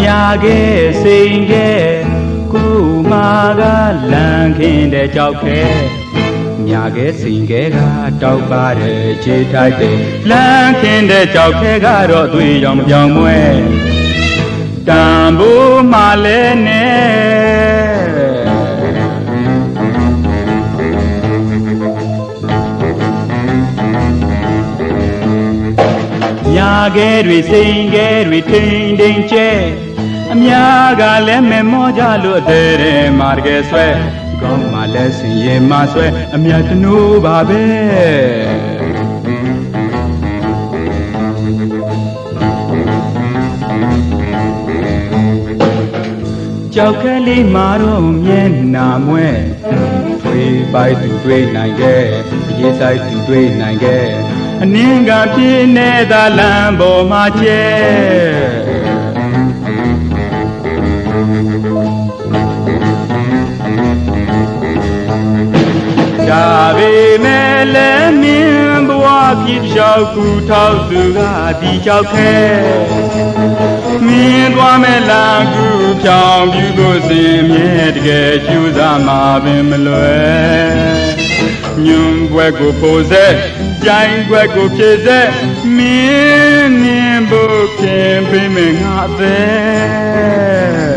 မြာခဲ့စိန်ခဲ့ကိုမာကလန်ခင်းတဲ့ကြောက်ခဲမြာခဲ့စိန်ခဲကတောက်ပါတယ်ခြေထိုက်တယ်လန်ခင်းတဲ့ကြောက်ခဲကတော့သွေးရောင်ပြောင်မွဲတန်ဖိုးမှလည်းနဲ့ ညာခဲတွေစိန်ခဲတွေထိန်ထိန်ကျဲအများကလည်းမမောကြလို့အသေးတယ်မာတကယ်ဆွဲကောင်းမှလည်းစင်ရင်မဆွဲအမြတ်တနိုးပါပဲကြောက်ခဲလေးမာတော့မျက်နာမွဲဖွေးပိုက်သူတွေးနိုင်ခဲ့ရေးဆိုင်သူတွေးနိုင်ခဲ့အ နင်းကပြင်းနေတာလမ်းပေါ်မှာကျဲဒါပေမဲ့လည်းမင်းဘဝဖြစ်လျှောက်ကူထောက်သူကဒီကြောက်ခဲမင်းသွားမဲ့လာကူဖြောင်းပြူကိုစင်မြဲတကယ်ကျူးစားမှာပင်မလွယ်ညွန်ဘွက်ကိုပိုစေ ကြိုင်ဘွက်ကိုဖြည့်စေမင်းနင်းဖို့ခင်ပေးမယ်ငါအသက်